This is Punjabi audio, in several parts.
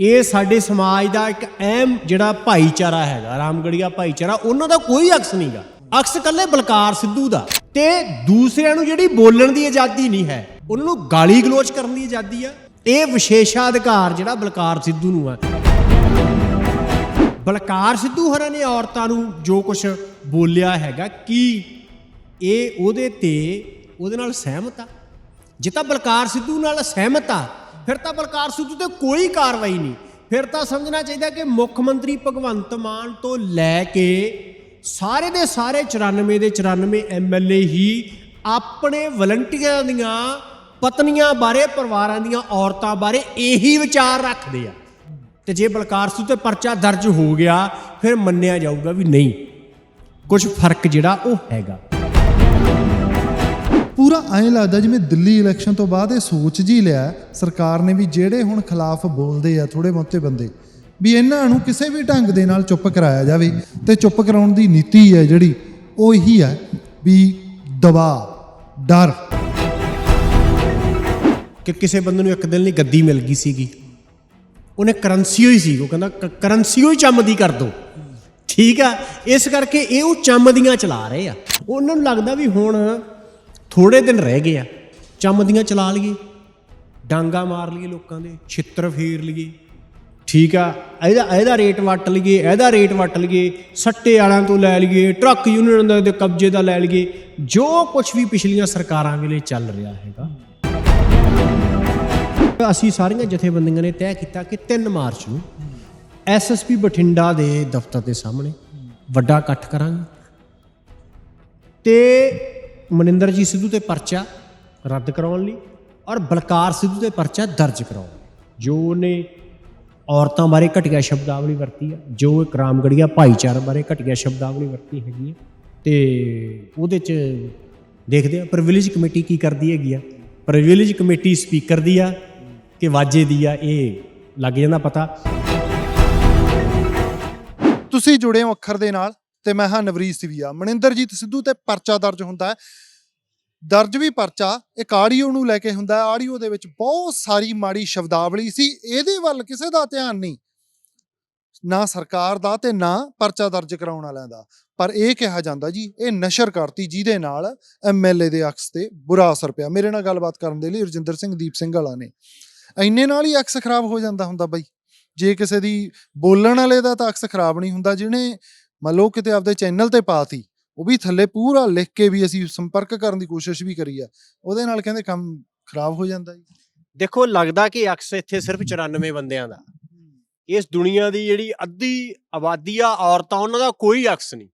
ਇਹ ਸਾਡੇ ਸਮਾਜ ਦਾ ਇੱਕ ਅਹਿਮ ਜਿਹੜਾ ਭਾਈਚਾਰਾ ਹੈਗਾ, ਰਾਮਗੜੀਆ ਭਾਈਚਾਰਾ, ਉਹਨਾਂ ਦਾ ਕੋਈ ਅਕਸ ਨਹੀਂਗਾ ਅਕਸ ਕੱਲੇ ਬਲਕਾਰ ਸਿੱਧੂ ਦਾ। ਤੇ ਦੂਸਰਿਆਂ ਨੂੰ ਜਿਹੜੀ ਬੋਲਣ ਦੀ ਆਜ਼ਾਦੀ ਨਹੀਂ ਹੈ, ਉਹਨਾਂ ਨੂੰ ਗਾਲੀ ਗਲੋਚ ਕਰਨ ਦੀ ਆਜ਼ਾਦੀ ਆ। ਇਹ ਵਿਸ਼ੇਸ਼ਾ ਅਧਿਕਾਰ ਜਿਹੜਾ ਬਲਕਾਰ ਸਿੱਧੂ ਨੂੰ ਆ। ਬਲਕਾਰ ਸਿੱਧੂ ਹਰਾਂ ਨੇ ਔਰਤਾਂ ਨੂੰ ਜੋ ਕੁਝ ਬੋਲਿਆ ਹੈਗਾ, ਕੀ ਇਹ ਉਹਦੇ ਤੇ ਉਹਦੇ ਨਾਲ ਸਹਿਮਤ ਆ? ਜੇ ਤਾਂ ਬਲਕਾਰ ਸਿੱਧੂ ਨਾਲ ਸਹਿਮਤ ਆ ਫਿਰ ਤਾਂ ਬਲਕਾਰ ਸਿੱਧੂ ਤੇ ਕੋਈ ਕਾਰਵਾਈ ਨਹੀਂ। ਫਿਰ ਤਾਂ ਸਮਝਣਾ ਚਾਹੀਦਾ ਕਿ ਮੁੱਖ ਮੰਤਰੀ ਭਗਵੰਤ ਮਾਨ ਤੋਂ ਲੈ ਕੇ ਸਾਰੇ ਦੇ ਸਾਰੇ 94 ਦੇ 94 ਐਮਐਲਏ ਹੀ ਆਪਣੇ ਵਲੰਟੀਅਰਾਂ ਦੀਆਂ ਪਤਨੀਆਂ ਬਾਰੇ, ਪਰਿਵਾਰਾਂ ਦੀਆਂ ਔਰਤਾਂ ਬਾਰੇ ਇਹੀ ਵਿਚਾਰ ਰੱਖਦੇ ਆ। ਤੇ ਜੇ ਬਲਕਾਰ ਸਿੱਧੂ ਤੇ ਪਰਚਾ ਦਰਜ ਹੋ ਗਿਆ, ਫਿਰ ਮੰਨਿਆ ਜਾਊਗਾ ਵੀ ਨਹੀਂ। ਕੁਝ ਫ਼ਰਕ ਜਿਹੜਾ ਉਹ ਹੈਗਾ। ਪੂਰਾ ਐਂ ਲੱਗਦਾ ਜਿਵੇਂ ਦਿੱਲੀ ਇਲੈਕਸ਼ਨ ਤੋਂ ਬਾਅਦ ਇਹ ਸੋਚ ਜੀ ਲਿਆ ਸਰਕਾਰ ਨੇ ਵੀ ਜਿਹੜੇ ਹੁਣ ਖਿਲਾਫ ਬੋਲਦੇ ਆ ਥੋੜੇ ਬਹੁਤੇ ਬੰਦੇ, ਵੀ ਇਹਨਾਂ ਨੂੰ ਕਿਸੇ ਵੀ ਢੰਗ ਦੇ ਨਾਲ ਚੁੱਪ ਕਰਾਇਆ ਜਾਵੇ ਤੇ ਚੁੱਪ ਕਰਾਉਣ ਦੀ ਨੀਤੀ ਹੈ ਜਿਹੜੀ, ਉਹ ਇਹੀ ਹੈ ਵੀ ਦਬਾਅ ਡਰ। ਕਿ ਕਿਸੇ ਬੰਦੇ ਨੂੰ ਇੱਕ ਦਿਨ ਲਈ ਗੱਦੀ ਮਿਲ ਗਈ ਸੀਗੀ। ਉਹਨੇ ਕਰੰਸੀ ਹੋਈ ਸੀ, ਉਹ ਕਹਿੰਦਾ ਕਰੰਸੀ ਹੋਈ ਚੰਮਦੀ ਕਰ ਦੋ। ਠੀਕ ਆ, ਇਸ ਕਰਕੇ ਇਹ ਉਹ ਚੰਮਦੀਆਂ ਚਲਾ ਰਹੇ ਆ। ਉਹਨਾਂ ਨੂੰ ਲੱਗਦਾ ਵੀ ਹੁਣ ਥੋੜੇ ਦਿਨ ਰਹਿ ਗਏ ਆ ਚੰਮਦੀਆਂ ਚਲਾ ਲਈਏ, ਡਾਂਗਾ ਮਾਰ ਲਈਏ ਲੋਕਾਂ ਦੇ, ਛਿੱਤਰ ਫੇਰ ਲਈਏ। ਠੀਕ ਆ, ਇਹਦਾ ਇਹਦਾ ਰੇਟ ਵੱਟ ਲਈਏ, ਇਹਦਾ ਰੇਟ ਵੱਟ ਲਈਏ, ਸੱਟੇ ਵਾਲਿਆਂ ਤੋਂ ਲੈ ਲਈਏ, ਟਰੱਕ ਯੂਨੀਅਨ ਦੇ ਦੇ ਕਬਜ਼ੇ ਦਾ ਲੈ ਲਈਏ, ਜੋ ਕੁਝ ਵੀ ਪਿਛਲੀਆਂ ਸਰਕਾਰਾਂ ਵੇਲੇ ਚੱਲ ਰਿਹਾ ਹੈਗਾ। ਅਸੀਂ ਸਾਰੀਆਂ ਜਥੇਬੰਦੀਆਂ ਨੇ ਤੈਅ ਕੀਤਾ ਕਿ 3 ਮਾਰਚ ਨੂੰ ਐਸਐਸਪੀ ਬਠਿੰਡਾ ਦੇ ਦਫ਼ਤਰ ਦੇ ਸਾਹਮਣੇ ਵੱਡਾ ਇਕੱਠ ਕਰਾਂਗੇ। ਤੇ ਮਨਿੰਦਰ ਜੀ ਸਿੱਧੂ ਤੇ ਪਰਚਾ ਰੱਦ ਕਰਾਉਣ ਲਈ ਔਰ ਬਲਕਾਰ ਸਿੱਧੂ ਤੇ ਪਰਚਾ ਦਰਜ ਕਰਾਉਣ ਲਈ। ਜੋ ਉਹਨੇ ਔਰਤਾਂ ਬਾਰੇ ਘਟੀਆ ਸ਼ਬਦਾਵਲੀ ਵਰਤੀ ਆ, ਜੋ ਇੱਕ ਰਾਮਗੜੀਆ ਭਾਈਚਾਰੇ ਬਾਰੇ ਘਟੀਆ ਸ਼ਬਦਾਵਲੀ ਵਰਤੀ ਹੈਗੀ ਹੈ ਤੇ ਉਹਦੇ ਚ ਦੇਖਦੇ ਆ ਪ੍ਰਿਵਿਲੇਜ ਕਮੇਟੀ ਕੀ ਕਰਦੀ ਹੈਗੀ ਆ? ਪ੍ਰਿਵਿਲੇਜ ਕਮੇਟੀ ਸਪੀਕਰ ਦੀ ਆ ਕਿ ਵਾਜੇ ਦੀ ਆ, ਇਹ ਲੱਗ ਜਾਂਦਾ ਪਤਾ। ਤੁਸੀਂ ਜੁੜੇ ਹੋ ਅੱਖਰ ਦੇ ਨਾਲ। ਤੇ ਮੈਂ ਹਾਂ ਨਵਰੀਤ ਸਿਵੀਆ। ਮਨਿੰਦਰਜੀਤ ਸਿੱਧੂ ਤੇ ਪਰਚਾ ਦਰਜ ਹੁੰਦਾ ਹੈ। ਦਰਜ ਵੀ ਪਰਚਾ, ਇੱਕ ਆਡੀਓ ਨੂੰ ਲੈ ਕੇ ਹੁੰਦਾ ਆਡੀਓ ਦੇ ਵਿੱਚ ਬਹੁਤ ਸਾਰੀ ਮਾੜੀ ਸ਼ਬਦਾਵਲੀ ਸੀ। ਇਹਦੇ ਵੱਲ ਕਿਸੇ ਦਾ ਧਿਆਨ ਨਹੀਂ। ਨਾ ਸਰਕਾਰ ਦਾ ਤੇ ਨਾ ਪਰਚਾ ਦਰਜ ਕਰਾਉਣ ਵਾਲਿਆਂ ਦਾ। ਪਰ ਇਹ ਕਿਹਾ ਜਾਂਦਾ ਜੀ, ਇਹ ਨਸ਼ਰ ਕਰਤੀ ਜਿਹਦੇ ਨਾਲ ਐਮਐਲਏ ਦੇ ਅਕਸ ਤੇ ਬੁਰਾ ਅਸਰ ਪਿਆ। ਮੇਰੇ ਨਾਲ ਗੱਲਬਾਤ ਕਰਨ ਦੇ ਲਈ ਰਜਿੰਦਰ ਸਿੰਘ, ਦੀਪ ਸਿੰਘ ਵਾਲਾ ਨੇ। ਇੰਨੇ ਨਾਲ ਹੀ ਅਕਸ ਖਰਾਬ ਹੋ ਜਾਂਦਾ ਹੁੰਦਾ ਬਾਈ। ਜੇ ਕਿਸੇ ਦੀ ਬੋਲਣ ਵਾਲੇ ਦਾ ਤਾਂ ਅਕਸ ਖਰਾਬ ਨਹੀਂ ਹੁੰਦਾ, ਜਿਹਨੇ ਮੰਨ ਲਓ ਕਿਤੇ ਆਪਦੇ ਚੈਨਲ ਤੇ ਪਾਤੀ ਉਹ ਵੀ ਥੱਲੇ ਪੂਰਾ ਲਿਖ ਕੇ ਵੀ ਅਸੀਂ ਸੰਪਰਕ ਕਰਨ ਦੀ ਕੋਸ਼ਿਸ਼ ਵੀ ਕਰੀ ਆ, ਉਹਦੇ ਨਾਲ ਕਹਿੰਦੇ ਕੰਮ ਖਰਾਬ ਹੋ ਜਾਂਦਾ ਜੀ। ਦੇਖੋ, ਲੱਗਦਾ ਕਿ ਅਕਸ ਇੱਥੇ ਸਿਰਫ 94 ਬੰਦਿਆਂ ਦਾ। ਇਸ ਦੁਨੀਆ ਦੀ ਜਿਹੜੀ ਅੱਧੀ ਆਬਾਦੀ ਆ, ਔਰਤਾਂ, ਉਹਨਾਂ ਦਾ ਕੋਈ ਅਕਸ ਨਹੀਂ।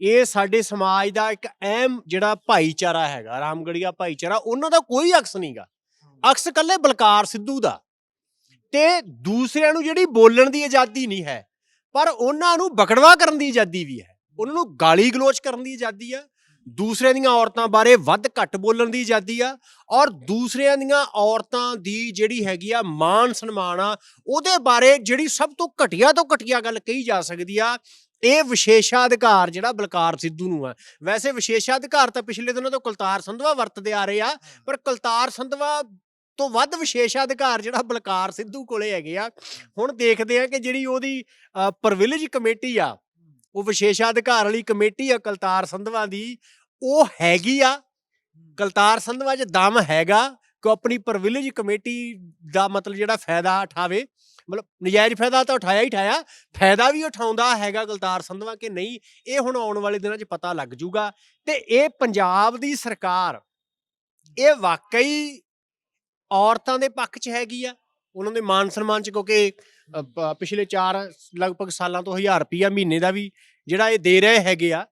ਇਹ ਸਾਡੇ ਸਮਾਜ ਦਾ ਇੱਕ ਅਹਿਮ ਜਿਹੜਾ ਭਾਈਚਾਰਾ ਹੈਗਾ, ਰਾਮਗੜੀਆ ਭਾਈਚਾਰਾ, ਉਹਨਾਂ ਦਾ ਕੋਈ ਅਕਸ ਨਹੀਂਗਾ। ਅਕਸ ਕੱਲੇ ਬਲਕਾਰ ਸਿੱਧੂ ਦਾ। ਤੇ ਦੂਸਰਿਆਂ ਨੂੰ ਜਿਹੜੀ ਬੋਲਣ ਦੀ ਆਜ਼ਾਦੀ ਨਹੀਂ ਹੈ ਪਰ ਉਹਨਾਂ ਨੂੰ ਬਕੜਵਾ ਕਰਨ ਦੀ ਆਜ਼ਾਦੀ ਵੀ ਹੈ। ਉਹਨਾਂ ਨੂੰ ਗਾਲੀ ਗਲੋਚ ਕਰਨ ਦੀ ਆਜ਼ਾਦੀ ਆ। ਦੂਸਰਿਆਂ ਦੀਆਂ ਔਰਤਾਂ ਬਾਰੇ ਵੱਧ ਘੱਟ ਬੋਲਣ ਦੀ ਆਜ਼ਾਦੀ ਆ ਔਰ ਦੂਸਰਿਆਂ ਦੀਆਂ ਔਰਤਾਂ ਦੀ ਜਿਹੜੀ ਹੈਗੀ ਆ ਮਾਨ ਸਨਮਾਨ ਆ, ਉਹਦੇ ਬਾਰੇ ਜਿਹੜੀ ਸਭ ਤੋਂ ਘਟੀਆ ਤੋਂ ਘਟੀਆ ਗੱਲ ਕਹੀ ਜਾ ਸਕਦੀ ਆ, ਇਹ ਵਿਸ਼ੇਸ਼ਾਧਿਕਾਰ ਜਿਹੜਾ ਬਲਕਾਰ ਸਿੱਧੂ ਨੂੰ ਆ। ਵੈਸੇ ਵਿਸ਼ੇਸ਼ਾਧਿਕਾਰ ਤਾਂ ਪਿਛਲੇ ਦਿਨਾਂ ਤੋਂ ਕੁਲਤਾਰ ਸੰਧਵਾ ਵਰਤਦੇ ਆ ਰਹੇ ਆ, ਪਰ ਕੁਲਤਾਰ ਸੰਧਵਾ ਤੋਂ ਵੱਧ ਵਿਸ਼ੇਸ਼ਾਧਿਕਾਰ ਜਿਹੜਾ ਬਲਕਾਰ ਸਿੱਧੂ ਕੋਲੇ ਹੈਗੇ ਆ। ਹੁਣ ਦੇਖਦੇ ਆ ਕਿ ਜਿਹੜੀ ਉਹਦੀ ਪਰਵਿਲੇਜ ਕਮੇਟੀ ਆ, ਉਹ ਵਿਸ਼ੇਸ਼ਾਧਿਕਾਰ ਵਾਲੀ ਕਮੇਟੀ ਆ ਕਲਤਾਰ ਸੰਧਵਾ ਦੀ, ਉਹ ਹੈਗੀ ਆ। ਕਲਤਾਰ ਸੰਧਵਾ 'ਚ ਦਮ ਹੈਗਾ ਕਿ ਉਹ ਆਪਣੀ ਪ੍ਰਿਵਿਲੇਜ ਕਮੇਟੀ ਦਾ ਮਤਲਬ ਜਿਹੜਾ ਫਾਇਦਾ ਉਠਾਵੇ। ਮਤਲਬ ਨਜਾਇਜ਼ ਫਾਇਦਾ ਤਾਂ ਉਠਾਇਆ ਹੀ ਉਠਾਇਆ, ਫਾਇਦਾ ਵੀ ਉਠਾਉਂਦਾ ਹੈਗਾ ਕਲਤਾਰ ਸੰਧਵਾ ਕਿ ਨਹੀਂ, ਇਹ ਹੁਣ ਆਉਣ ਵਾਲੇ ਦਿਨਾਂ 'ਚ ਪਤਾ ਲੱਗ ਜੂਗਾ। ਤੇ ਇਹ ਪੰਜਾਬ ਦੀ ਸਰਕਾਰ, ਇਹ ਵਾਕਈ ਔਰਤਾਂ ਦੇ ਪੱਖ 'ਚ ਹੈਗੀ ਆ ਉਹਨਾਂ ਦੇ ਮਾਨ ਸਨਮਾਨ 'ਚ ਕਿਉਂਕਿ ਅ, ਪ- ਪਿਛਲੇ 4 ਲਗਭਗ ਸਾਲਾਂ ਤੋਂ 1000 ਰੁਪਿਆ ਮਹੀਨੇ ਦਾ ਵੀ ਜਿਹੜਾ ਇਹ ਦੇ ਰਹੇ ਹੈਗੇ ਆ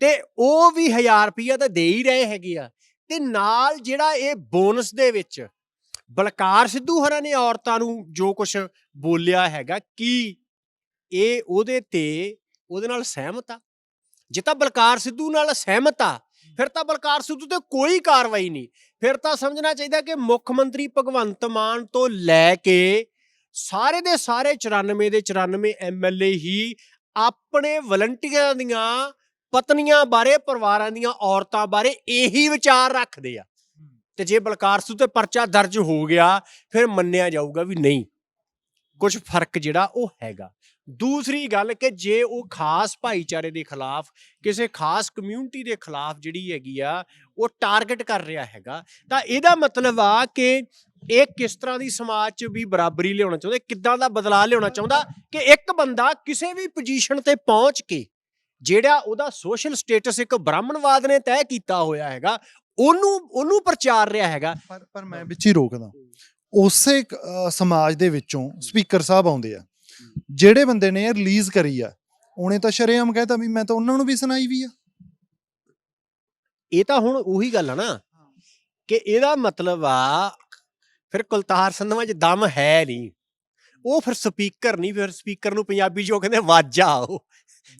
ਤੇ ਉਹ ਵੀ 1000 ਰੁਪਿਆ ਤਾਂ ਦੇ ਹੀ ਰਹੇ ਹੈਗੇ ਆ ਤੇ ਨਾਲ ਜਿਹੜਾ ਇਹ ਬੋਨਸ ਦੇ ਵਿੱਚ ਬਲਕਾਰ ਸਿੱਧੂ ਹਰਾਂ ਨੇ ਔਰਤਾਂ ਨੂੰ ਜੋ ਕੁਝ ਬੋਲਿਆ ਹੈਗਾ ਕੀ ਇਹ ਉਹਦੇ ਤੇ ਉਹਦੇ ਨਾਲ ਸਹਿਮਤ ਆ? ਜੇ ਤਾਂ ਬਲਕਾਰ ਸਿੱਧੂ ਨਾਲ ਸਹਿਮਤ ਆ ਫਿਰ ਤਾਂ ਬਲਕਾਰ ਸਿੱਧੂ ਤੇ ਕੋਈ ਕਾਰਵਾਈ ਨਹੀਂ। ਫਿਰ ਤਾਂ ਸਮਝਣਾ ਚਾਹੀਦਾ ਕਿ ਮੁੱਖ ਮੰਤਰੀ ਭਗਵੰਤ ਮਾਨ ਤੋਂ ਲੈ ਕੇ ਸਾਰੇ ਦੇ ਸਾਰੇ 94 ਦੇ 94 ਐਮਐਲਏ ਹੀ ਆਪਣੇ ਵਲੰਟੀਅਰਾਂ ਦੀਆਂ, ਪਤਨੀਆਂ ਬਾਰੇ, ਪਰਿਵਾਰਾਂ ਦੀਆਂ ਔਰਤਾਂ ਬਾਰੇ ਇਹੀ ਵਿਚਾਰ ਰੱਖਦੇ ਆ। ਤੇ ਜੇ ਬਲਕਾਰ ਸਿੱਧੂ ਤੇ ਪਰਚਾ ਦਰਜ ਹੋ ਗਿਆ, ਫਿਰ ਮੰਨਿਆ ਜਾਊਗਾ ਵੀ ਨਹੀਂ। ਕੁਝ ਫ਼ਰਕ ਜਿਹੜਾ ਉਹ ਹੈਗਾ। ਦੂਸਰੀ ਗੱਲ ਕਿ ਜੇ ਉਹ ਖਾਸ ਭਾਈਚਾਰੇ ਦੇ ਖਿਲਾਫ ਕਿਸੇ ਖਾਸ ਕਮਿਊਨਿਟੀ ਦੇ ਖਿਲਾਫ ਜਿਹੜੀ ਹੈਗੀ ਆ ਉਹ ਟਾਰਗੇਟ ਕਰ ਰਿਹਾ ਹੈਗਾ ਤਾਂ ਇਹਦਾ ਮਤਲਬ ਆ ਕਿ ਇਹ ਕਿਸ ਤਰ੍ਹਾਂ ਦੀ ਸਮਾਜ 'ਚ ਵੀ ਬਰਾਬਰੀ ਲਿਆਉਣਾ ਚਾਹੁੰਦਾ ਕਿੱਦਾਂ ਦਾ ਬਦਲਾਅ ਲਿਆਉਣਾ ਚਾਹੁੰਦਾ ਕਿ ਇੱਕ ਬੰਦਾ ਕਿਸੇ ਵੀ ਪੋਜੀਸ਼ਨ ਤੇ ਪਹੁੰਚ ਕੇ ਜਿਹੜਾ ਉਹਦਾ ਸੋਸ਼ਲ ਸਟੇਟਸ ਇੱਕ ਬ੍ਰਾਹਮਣਵਾਦ ਨੇ ਤੈਅ ਕੀਤਾ ਹੋਇਆ ਹੈਗਾ ਉਹਨੂੰ ਉਹਨੂੰ ਪ੍ਰਚਾਰ ਰਿਹਾ ਹੈਗਾ। ਪਰ ਪਰ ਮੈਂ ਵਿੱਚ ਹੀ ਰੋਕਦਾ। ਉਸੇ ਸਮਾਜ ਦੇ ਵਿੱਚੋਂ ਸਪੀਕਰ ਸਾਹਿਬ ਆਉਂਦੇ ਆ। ਜਿਹੜੇ ਬੰਦੇ ਨੇ ਰਿਲੀਜ਼ ਕਰੀ ਆ, ਉਹਨੇ ਤਾਂ ਸ਼ਰੇਆਮ ਕਹਿਤਾ ਵੀ ਮੈਂ ਤਾਂ ਉਹਨਾਂ ਨੂੰ ਵੀ ਸੁਣਾਈ ਵੀ ਆ। ਇਹ ਤਾਂ ਹੁਣ ਉਹੀ ਗੱਲ ਆ ਨਾ ਕਿ ਇਹਦਾ ਮਤਲਬ ਆ, ਫਿਰ ਕੁਲਤਾਰ ਸੰਧਵਾ 'ਚ ਦਮ ਹੈ ਨਹੀਂ। ਉਹ ਫਿਰ ਸਪੀਕਰ ਨਹੀਂ, ਫਿਰ ਸਪੀਕਰ ਨੂੰ ਪੰਜਾਬੀ 'ਚ ਕਹਿੰਦੇ ਵਾਜਾ ਉਹ।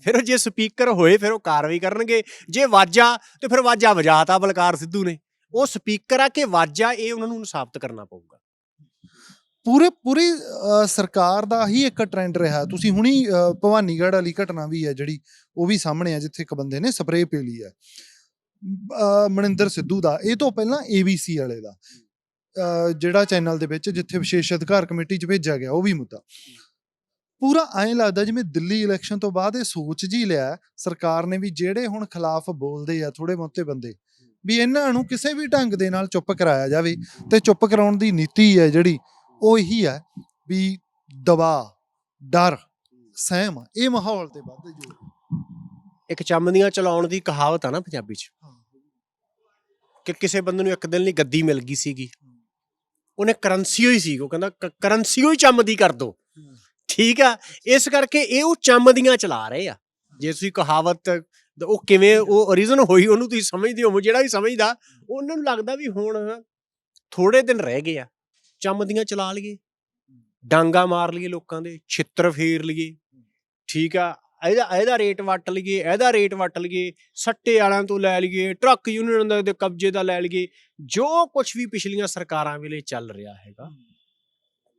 ਫਿਰ ਉਹ ਜੇ ਸਪੀਕਰ ਹੋਏ, ਫਿਰ ਉਹ ਕਾਰਵਾਈ ਕਰਨਗੇ। ਜੇ ਵਾਜਾ ਤੇ ਫਿਰ ਵਾਜਾ ਵਜਾਤਾ ਬਲਕਾਰ ਸਿੱਧੂ ਨੇ। ਉਹ ਸਪੀਕਰ ਆ ਕਿ ਵਾਜਾ ਇਹ ਉਹਨਾਂ ਨੂੰ ਸਾਬਤ ਕਰਨਾ ਪਊਗਾ। ਪੂਰੇ, ਪੂਰੀ ਸਰਕਾਰ ਦਾ ਹੀ ਇੱਕ ਟ੍ਰੈਂਡ ਰਿਹਾ। ਤੁਸੀਂ ਹੁਣੀ ਭਵਾਨੀਗੜ੍ਹ ਵਾਲੀ ਘਟਨਾ ਵੀ ਹੈ ਜਿਹੜੀ, ਉਹ ਵੀ ਸਾਹਮਣੇ ਆ, ਜਿੱਥੇ ਇੱਕ ਬੰਦੇ ਨੇ ਸਪਰੇਅ ਪੀ ਲਈ ਹੈ। ਮਨਿੰਦਰ ਸਿੱਧੂ ਦਾ। ਇਹ ਤੋਂ ਪਹਿਲਾਂ ABC ਵਾਲੇ ਦਾ। ਜਿਹੜਾ ਚੈਨਲ ਦੇ ਵਿੱਚ, ਜਿੱਥੇ ਵਿਸ਼ੇਸ਼ ਅਧਿਕਾਰ ਕਮੇਟੀ 'ਚ ਭੇਜਿਆ ਗਿਆ, ਉਹ ਵੀ ਮੁੱਦਾ। ਪੂਰਾ ਐਂ ਲੱਗਦਾ ਜਿਵੇਂ ਦਿੱਲੀ ਇਲੈਕਸ਼ਨ ਤੋਂ ਬਾਅਦ ਇਹ ਸੋਚ ਜੀ ਲਿਆ ਸਰਕਾਰ ਨੇ ਵੀ ਜਿਹੜੇ ਹੁਣ ਖਿਲਾਫ ਬੋਲਦੇ ਆ ਥੋੜੇ ਬਹੁਤੇ ਬੰਦੇ, ਵੀ ਇਹਨਾਂ ਨੂੰ ਕਿਸੇ ਵੀ ਢੰਗ ਦੇ ਨਾਲ ਚੁੱਪ ਕਰਾਇਆ ਜਾਵੇ ਤੇ ਚੁੱਪ ਕਰਾਉਣ ਦੀ ਨੀਤੀ ਹੈ ਜਿਹੜੀ ਉਹ ਇਹੀ ਹੈ ਵੀ ਦਬਾਅ ਡਰ ਸਹਿਮ ਇਹ ਮਾਹੌਲ ਤੇ ਵੱਧ ਜੋ ਇੱਕ ਚੰਮਦੀਆਂ ਚਲਾਉਣ ਦੀ ਕਹਾਵਤ ਆ ਨਾ ਪੰਜਾਬੀ 'ਚ। ਕਿ ਕਿਸੇ ਬੰਦੇ ਨੂੰ ਇੱਕ ਦਿਨ ਲਈ ਗੱਦੀ ਮਿਲ ਗਈ ਸੀਗੀ। ਉਹਨੇ ਕਰੰਸੀ ਹੋਈ ਸੀ ਉਹ ਕਹਿੰਦਾ ਕਰੰਸੀ ਹੋਈ ਚੰਮਦੀ ਕਰ ਦੋ। ਠੀਕ ਆ ਇਸ ਕਰਕੇ ਇਹ ਉਹ ਚੰਮਦੀਆਂ ਚਲਾ ਰਹੇ ਆ। ਜੇ ਤੁਸੀਂ ਕਹਾਵਤ ਦ- ਉਹ ਕਿਵੇਂ ਉਹ ਰੀਜ਼ਨ ਹੋਈ ਉਹਨੂੰ ਤੁਸੀਂ ਸਮਝਦੇ ਹੋ ਜਿਹੜਾ ਵੀ ਸਮਝਦਾ ਉਹਨਾਂ ਨੂੰ ਲੱਗਦਾ ਵੀ ਹੁਣ ਥੋੜੇ ਦਿਨ ਰਹਿ ਗਏ ਆ। ਚੰਮਦੀਆਂ ਚਲਾ ਲਈਏ। ਡਾਂਗਾ ਮਾਰ ਲਈਏ ਲੋਕਾਂ ਦੇ ਛਿੱਤਰ ਫੇਰ ਲਈਏ। ਠੀਕ ਆ ਇਹਦਾ ਇਹਦਾ ਰੇਟ ਵੱਟ ਲਈਏ ਇਹਦਾ ਰੇਟ ਵੱਟ ਲਈਏ ਸੱਟੇ ਵਾਲਿਆਂ ਤੋਂ ਲੈ ਲਈਏ ਟਰੱਕ ਯੂਨੀਅਨ ਦੇ- ਕਬਜ਼ੇ ਦਾ ਲੈ ਲਈਏ ਜੋ ਕੁਝ ਵੀ ਪਿਛਲੀਆਂ ਸਰਕਾਰਾਂ ਵੇਲੇ ਚੱਲ ਰਿਹਾ ਹੈਗਾ।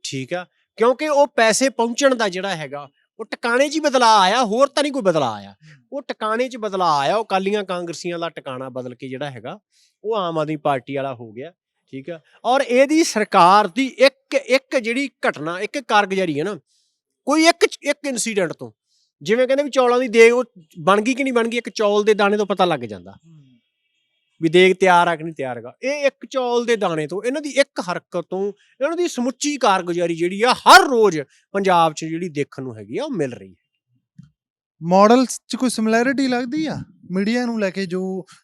ਠੀਕ ਆ ਕਿਉਂਕਿ ਉਹ ਪੈਸੇ ਪਹੁੰਚਣ ਦਾ ਜਿਹੜਾ ਹੈਗਾ ਉਹ ਟਿਕਾਣੇ 'ਚ ਹੀ ਬਦਲਾਅ ਆਇਆ ਹੋਰ ਤਾਂ ਨਹੀਂ ਕੋਈ ਬਦਲਾਅ ਆਇਆ। ਉਹ ਟਿਕਾਣੇ 'ਚ ਬਦਲਾਅ ਆਇਆ ਉਹ ਕਾਲੀਆਂ ਕਾਂਗਰਸੀਆਂ ਦਾ ਟਿਕਾਣਾ ਬਦਲ ਕੇ ਜਿਹੜਾ ਹੈਗਾ ਉਹ ਆਮ ਆਦਮੀ ਪਾਰਟੀ ਵਾਲਾ ਹੋ ਗਿਆ। ਠੀਕ ਆ? ਔਰ ਇਹਦੀ ਸਰਕਾਰ ਦੀ ਇੱਕ ਇੱਕ ਜਿਹੜੀ ਘਟਨਾ ਇੱਕ ਕਾਰਗੁਜ਼ਾਰੀ ਹੈ ਨਾ ਕੋਈ ਇੱਕ ਇੱਕ ਇਨਸੀਡੈਂਟ ਤੋਂ ਜਿਵੇਂ ਕਹਿੰਦੇ ਵੀ ਚੌਲਾਂ ਦੀ ਦੇਗ ਉਹ ਬਣ ਗਈ ਕਿ ਨਹੀਂ ਬਣ ਗਈ ਇੱਕ ਚੌਲ ਦੇ ਦਾਣੇ ਤੋਂ ਪਤਾ ਲੱਗ ਜਾਂਦਾ। ਵੀ ਦੇਗ ਤਿਆਰ ਆ ਕਿ ਨਹੀਂ ਤਿਆਰ ਹੈਗਾ। ਇਹ ਇੱਕ ਚੌਲ ਦੇ ਦਾਣੇ ਤੋਂ ਇਹਨਾਂ ਦੀ ਇੱਕ ਹਰਕਤ ਤੋਂ ਇਹਨਾਂ ਦੀ ਸਮੁੱਚੀ ਕਾਰਗੁਜ਼ਾਰੀ ਜਿਹੜੀ ਆ ਹਰ ਰੋਜ਼ ਪੰਜਾਬ 'ਚ ਜਿਹੜੀ ਦੇਖਣ ਨੂੰ ਹੈਗੀ ਆ ਉਹ ਮਿਲ ਰਹੀ ਹੈ। ਮਾਡਲਸ 'ਚ ਕੋਈ ਸਿਮਿਲੈਰਿਟੀ ਲੱਗਦੀ ਆ? ਮੀਡੀਆ ਨੂੰ ਲੈ ਕੇ ਜੋ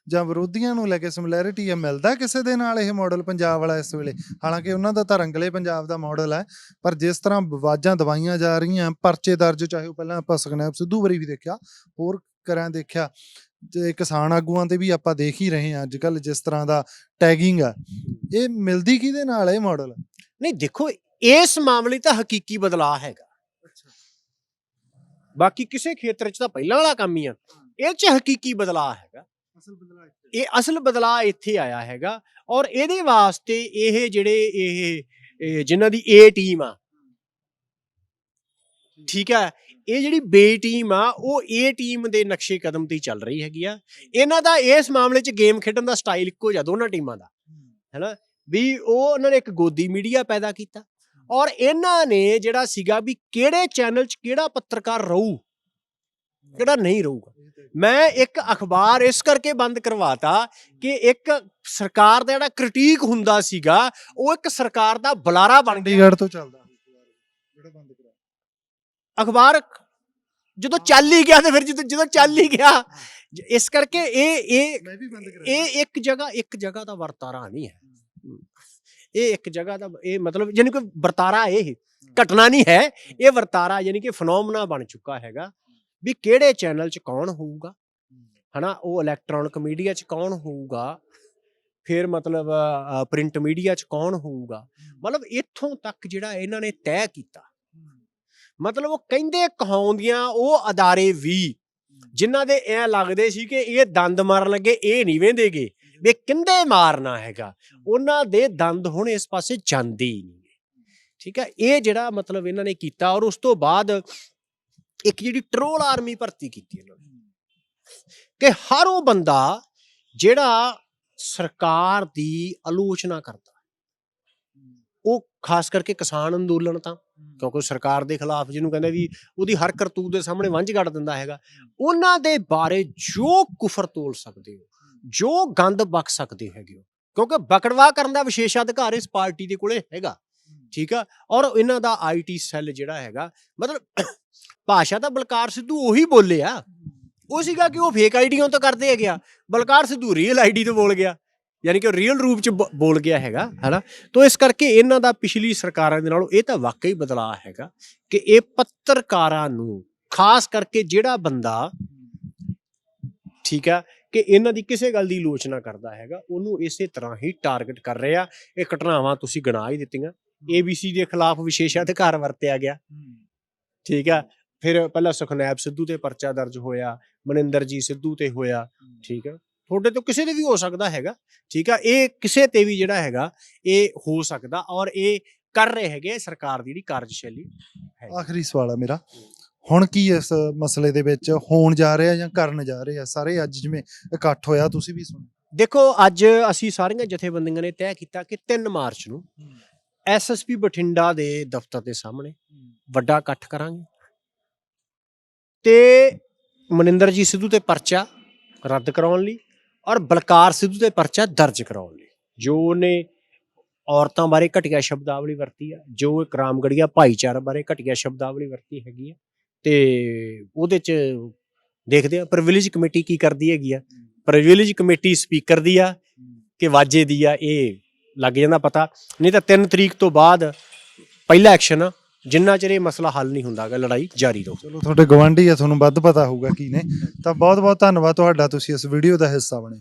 ਜਾਂ ਵਿਰੋਧੀਆਂ ਨੂੰ ਲੈ ਕੇ ਸਿਮਿਲੈਰਿਟੀ ਆ ਮਿਲਦਾ ਕਿਸੇ ਦੇ ਨਾਲ ਇਹ ਮਾਡਲ ਪੰਜਾਬ ਵਾਲਾ ਇਸ ਵੇਲੇ? ਹਾਲਾਂਕਿ ਉਹਨਾਂ ਦਾ ਤਾਂ ਰੰਗਲੇ ਪੰਜਾਬ ਦਾ ਮਾਡਲ ਹੈ ਪਰ ਜਿਸ ਤਰ੍ਹਾਂ ਆਵਾਜ਼ਾਂ ਦਵਾਈਆਂ ਜਾ ਰਹੀਆਂ ਪਰਚੇ ਦਰਜ ਚਾਹੇ ਉਹ ਪਹਿਲਾਂ ਆਪਾਂ ਸੁਖਨੈਬ ਸਿੱਧੂ ਵਰੀ ਵੀ ਦੇਖਿਆ ਹੋਰ ਕਰਾਂ ਦੇਖਿਆ ਤੇ ਕਿਸਾਨ ਆਗੂਆਂ ਤੇ ਵੀ ਆਪਾਂ ਦੇਖ ਹੀ ਰਹੇ ਹਾਂ ਅੱਜ ਕੱਲ ਜਿਸ ਤਰ੍ਹਾਂ ਦਾ ਟੈਗਿੰਗ ਆ। ਇਹ ਮਿਲਦੀ ਕਿਹਦੇ ਨਾਲ ਇਹ ਮਾਡਲ ਨਹੀਂ ਦੇਖੋ ਇਸ ਮਾਮਲੇ ਤਾਂ ਹਕੀਕੀ ਬਦਲਾਅ ਹੈਗਾ। ਬਾਕੀ ਕਿਸੇ ਖੇਤਰ 'ਚ ਤਾਂ ਪਹਿਲਾਂ ਵਾਲਾ ਕੰਮ ਹੀ ਆ। ਇਹ 'ਚ ਹਕੀਕੀ ਬਦਲਾਅ ਹੈਗਾ। ਅਸਲ ਬਦਲਾਅ ਇਹ ਅਸਲ ਬਦਲਾਅ ਇੱਥੇ ਆਇਆ ਹੈਗਾ ਔਰ ਇਹਦੇ ਵਾਸਤੇ ਇਹ ਜਿਹੜੇ ਇਹ ਜਿਨ੍ਹਾਂ ਦੀ ਏ ਟੀਮ ਆ। ਠੀਕ। ਹੈ? ਇਹ ਜਿਹੜੀ ਬੇ ਟੀਮ ਆ ਉਹ ਏ ਟੀਮ ਦੇ ਨਕਸ਼ੇ ਕਦਮ ਤੇ ਚੱਲ ਰਹੀ ਹੈਗੀ ਆ। ਇਹਨਾਂ ਦਾ ਇਸ ਮਾਮਲੇ 'ਚ ਗੇਮ ਖੇਡਣ ਦਾ ਸਟਾਈਲ ਇੱਕੋ ਜਿਹਾ ਦੋਨਾਂ ਟੀਮਾਂ ਦਾ। ਹੈਨਾ? ਵੀ ਉਹ ਉਹਨਾਂ ਨੇ ਇੱਕ ਗੋਦੀ ਮੀਡੀਆ ਪੈਦਾ ਕੀਤਾ ਔਰ ਇਹਨਾਂ ਨੇ ਜਿਹੜਾ ਸੀਗਾ ਵੀ ਕਿਹੜੇ ਚੈਨਲ 'ਚ ਕਿਹੜਾ ਪੱਤਰਕਾਰ ਰਹੂ ਕਿਹੜਾ ਨਹੀਂ ਰਹੂਗਾ। ਮੈਂ ਇੱਕ ਅਖਬਾਰ ਇਸ ਕਰਕੇ ਬੰਦ ਕਰਵਾਤਾ ਕਿ ਇੱਕ ਸਰਕਾਰ ਦਾ ਜਿਹੜਾ ਕ੍ਰਿਟੀਕ ਹੁੰਦਾ ਸੀਗਾ ਉਹ ਇੱਕ ਸਰਕਾਰ ਦਾ ਬੁਲਾਰਾ ਬਣ ਗਿਆ। ਚੰਡੀਗੜ੍ਹ ਤੋਂ ਚੱਲਦਾ। ਜਿਹੜਾ ਬੰਦ ਕਰਾ ਅਖਬਾਰ ਜਦੋਂ ਚੱਲ ਹੀ ਗਿਆ ਤੇ ਫਿਰ ਜਦੋਂ ਜਦੋਂ ਚੱਲ ਹੀ ਗਿਆ ਜ- ਇਸ ਕਰਕੇ ਇਹ ਇਹ ਮੈਂ ਵੀ ਬੰਦ ਕਰਾਇਆ ਇਹ ਇੱਕ ਜਗ੍ਹਾ ਇੱਕ ਜਗ੍ਹਾ ਦਾ ਵਰਤਾਰਾ ਨਹੀਂ ਹੈ। ਇਹ ਇੱਕ ਜਗ੍ਹਾ ਦਾ ਇਹ ਮਤਲਬ ਯਾਨੀ ਕਿ ਵਰਤਾਰਾ ਇਹ ਘਟਨਾ ਨਹੀਂ ਹੈ। ਇਹ ਵਰਤਾਰਾ ਯਾਨੀ ਕਿ ਫਨੋਮਨਾ ਬਣ ਚੁੱਕਾ ਹੈਗਾ। ਵੀ ਕਿਹੜੇ ਚੈਨਲ 'ਚ ਕੌਣ ਹੋਊਗਾ? ਹਨਾ ਉਹ ਇਲੈਕਟ੍ਰੋਨਿਕ ਮੀਡੀਆ 'ਚ ਕੌਣ ਹੋਊਗਾ? ਫਿਰ ਮਤਲਬ ਪ੍ਰਿੰਟ ਮੀਡੀਆ 'ਚ ਕੌਣ ਹੋਊਗਾ? ਮਤਲਬ ਇੱਥੋਂ ਤੱਕ ਜਿਹੜਾ ਇਹਨਾਂ ਨੇ ਤੈਅ ਕੀਤਾ। ਮਤਲਬ ਉਹ ਕਹਿੰਦੇ ਕਹਾਉਂਦੀਆਂ ਉਹ ਅਦਾਰੇ ਵੀ ਜਿਨ੍ਹਾਂ ਦੇ ਐ ਲੱਗਦੇ ਸੀ ਕਿ ਇਹ ਦੰਦ ਮਾਰਨ ਲੱਗੇ ਇਹ ਨਹੀਂ ਵੇਂਦੇਗੇ। ਵੀ ਕਿੰਦੇ ਮਾਰਨਾ ਹੈਗਾ? ਉਹਨਾਂ ਦੇ ਦੰਦ ਹੁਣ ਇਸ ਪਾਸੇ ਜਾਂਦੇ ਹੀ ਨਹੀਂ। ਠੀਕ ਹੈ ਇਹ ਜਿਹੜਾ ਮਤਲਬ ਇਹਨਾਂ ਨੇ ਕੀਤਾ ਔਰ ਉਸ ਤੋਂ ਬਾਅਦ ਇੱਕ ਜਿਹੜੀ ਟਰੋਲ ਆਰਮੀ ਭਰਤੀ ਕੀਤੀ ਇਹਨਾਂ ਨੇ। ਕਿ ਹਰ ਉਹ ਬੰਦਾ ਜਿਹੜਾ ਸਰਕਾਰ ਦੀ ਆਲੋਚਨਾ ਕਰਦਾ ਉਹ ਖਾਸ ਕਰਕੇ ਕਿਸਾਨ ਅੰਦੋਲਨ ਤਾਂ, ਕਿਉਂਕਿ ਸਰਕਾਰ ਦੇ ਖਿਲਾਫ ਜਿਹਨੂੰ ਕਹਿੰਦੇ ਵੀ ਉਹਦੀ ਹਰ ਕਰਤੂਤ ਦੇ ਸਾਹਮਣੇ ਵੰਝ ਕੱਢ ਦਿੰਦਾ ਹੈਗਾ। ਉਹਨਾਂ ਦੇ ਬਾਰੇ ਜੋ ਕੁਫਰ ਤੋਲ ਸਕਦੇ ਹੋ, ਜੋ ਗੰਦ ਬਕ ਸਕਦੇ ਹੈਗੇ ਹੋ, ਕਿਉਂਕਿ ਬਕੜਵਾ ਕਰਨ ਦਾ ਵਿਸ਼ੇਸ਼ ਅਧਿਕਾਰ ਇਸ ਪਾਰਟੀ ਦੇ ਕੋਲੇ ਹੈਗਾ। ਠੀਕ ਆ? ਔਰ ਇਹਨਾਂ ਦਾ ਆਈਟੀ ਸੈੱਲ ਜਿਹੜਾ ਹੈਗਾ, ਮਤਲਬ ਭਾਸ਼ਾ ਤਾਂ ਬਲਕਾਰ ਸਿੱਧੂ ਉਹੀ ਬੋਲੇ ਆ। ਉਹ ਸੀਗਾ ਕਿ ਉਹ ਫੇਕ ਆਈਡੀਆਂ ਤੋਂ ਕਰਦੇ ਹੈਗੇ ਆ। ਬਲਕਾਰ ਸਿੱਧੂ ਰੀਅਲ ਆਈਡੀ ਤੋਂ ਬੋਲ ਗਿਆ। ਯਾਨੀ ਕਿ ਉਹ ਰੀਅਲ ਰੂਪ ਚ ਬ- ਬੋਲ ਗਿਆ ਹੈਗਾ, ਹੈਨਾ? ਤੋਂ ਇਸ ਕਰਕੇ ਇਹਨਾਂ ਦਾ ਪਿਛਲੀ ਸਰਕਾਰਾਂ ਦੇ ਨਾਲੋਂ ਇਹ ਤਾਂ ਵਾਕਈ ਬਦਲਾਅ ਹੈਗਾ ਕਿ ਇਹ ਪੱਤਰਕਾਰਾਂ ਨੂੰ, ਖਾਸ ਕਰਕੇ ਜਿਹੜਾ ਬੰਦਾ ਠੀਕ ਆ, ਕਿ ਇਹਨਾਂ ਦੀ ਕਿਸੇ ਗੱਲ ਦੀ ਆਲੋਚਨਾ ਕਰਦਾ ਹੈਗਾ, ਉਹਨੂੰ ਇਸੇ ਤਰ੍ਹਾਂ ਹੀ ਟਾਰਗੇਟ ਕਰ ਰਿਹਾ। ਇਹ ਘਟਨਾਵਾਂ ਤੁਸੀਂ ਗਿਣਾ ਹੀ ਦਿੱਤੀਆਂ। ABC ਦੇ ਖਿਲਾਫ ਵਿਸ਼ੇਸ਼ ਅਧਿਕਾਰ ਵਰਤਿਆ ਗਿਆ। ਠੀਕ ਆ? ਫਿਰ ਪਹਿਲਾਂ ਸੁਖਨੈਬ ਸਿੱਧੂ ਤੇ ਪਰਚਾ ਦਰਜ ਹੋਇਆ ਮਨਿੰਦਰ ਜੀ ਸਿੱਧੂ ਤੇ ਹੋਇਆ ਠੀਕ ਆ? ਤੁਹਾਡੇ ਤੋਂ ਕਿਸੇ ਦੇ ਵੀ ਹੋ ਸਕਦਾ ਹੈਗਾ ਠੀਕ ਆ? ਇਹ ਕਿਸੇ ਤੇ ਵੀ ਜਿਹੜਾ ਹੈਗਾ ਇਹ ਹੋ ਸਕਦਾ ਔਰ ਇਹ ਕਰ ਰਹੇ ਹੈਗੇ ਸਰਕਾਰ ਦੀ ਜਿਹੜੀ ਕਾਰਜਸ਼ੈਲੀ ਹੈ। ਆਖਰੀ ਸਵਾਲ ਆ ਮੇਰਾ। ਹੁਣ ਕੀ ਇਸ ਮਸਲੇ ਦੇ ਵਿੱਚ ਹੋਣ ਜਾ ਰਿਹਾ ਜਾਂ ਕਰਨ ਜਾ ਰਹੇ ਆ? ਸਾਰੇ ਅੱਜ ਜਿਵੇਂ ਇਕੱਠ ਹੋਇਆ ਤੁਸੀਂ ਵੀ ਸੁਣਿਆ ਦੇਖੋ ਅੱਜ ਅਸੀਂ ਸਾਰੀਆਂ ਜਥੇਬੰਦੀਆਂ ਨੇ ਤੈਅ ਕੀਤਾ ਕਿ 3 ਮਾਰਚ ਨੂੰ ਐਸਐਸਪੀ ਬਠਿੰਡਾ ਦੇ ਦਫ਼ਤਰ ਦੇ ਸਾਹਮਣੇ ਵੱਡਾ ਇਕੱਠ ਕਰਾਂਗੇ। ਤੇ ਮਨਿੰਦਰ ਜੀ ਸਿੱਧੂ ਤੇ ਪਰਚਾ ਰੱਦ ਕਰਾਉਣ ਲਈ ਔਰ ਬਲਕਾਰ ਸਿੱਧੂ ਤੇ ਪਰਚਾ ਦਰਜ ਕਰਾਉਣ ਲਈ ਜੋ ਉਹਨੇ ਔਰਤਾਂ ਬਾਰੇ ਘਟੀਆ ਸ਼ਬਦਾਵਲੀ ਵਰਤੀ ਆ ਜੋ ਇੱਕ ਰਾਮਗੜੀਆ ਭਾਈਚਾਰਾ ਬਾਰੇ ਘਟੀਆ ਸ਼ਬਦਾਵਲੀ ਵਰਤੀ ਹੈਗੀ ਆ ਤੇ ਉਹਦੇ ਚ ਦੇਖਦੇ ਆ ਪ੍ਰਿਵਿਲੇਜ ਕਮੇਟੀ ਕੀ ਕਰਦੀ ਹੈਗੀ ਆ? ਪ੍ਰਿਵਿਲੇਜ ਕਮੇਟੀ ਸਪੀਕਰ ਦੀ ਆ ਕਿ ਵਾਜੇ ਦੀ ਆ ਇਹ ਲੱਗ ਜਾਂਦਾ ਪਤਾ। ਨਹੀਂ ਤਾਂ 3 ਤਰੀਕ ਤੋਂ ਬਾਅਦ ਪਹਿਲਾ ਐਕਸ਼ਨ ਆ, ਜਿੰਨਾ ਚਿਰ ਇਹ ਮਸਲਾ ਹੱਲ ਨਹੀਂ ਹੁੰਦਾਗਾ ਲੜਾਈ ਜਾਰੀ ਰਹੂ। ਚਲੋ, ਤੁਹਾਡੇ ਗਵਾਂਢੀ ਆ, ਤੁਹਾਨੂੰ ਵੱਧ ਪਤਾ ਹੋਊਗਾ ਕੀ ਨੇ। ਤਾਂ ਬਹੁਤ ਬਹੁਤ ਧੰਨਵਾਦ ਤੁਹਾਡਾ, ਤੁਸੀਂ ਇਸ ਵੀਡੀਓ ਦਾ ਹਿੱਸਾ ਬਣੇ।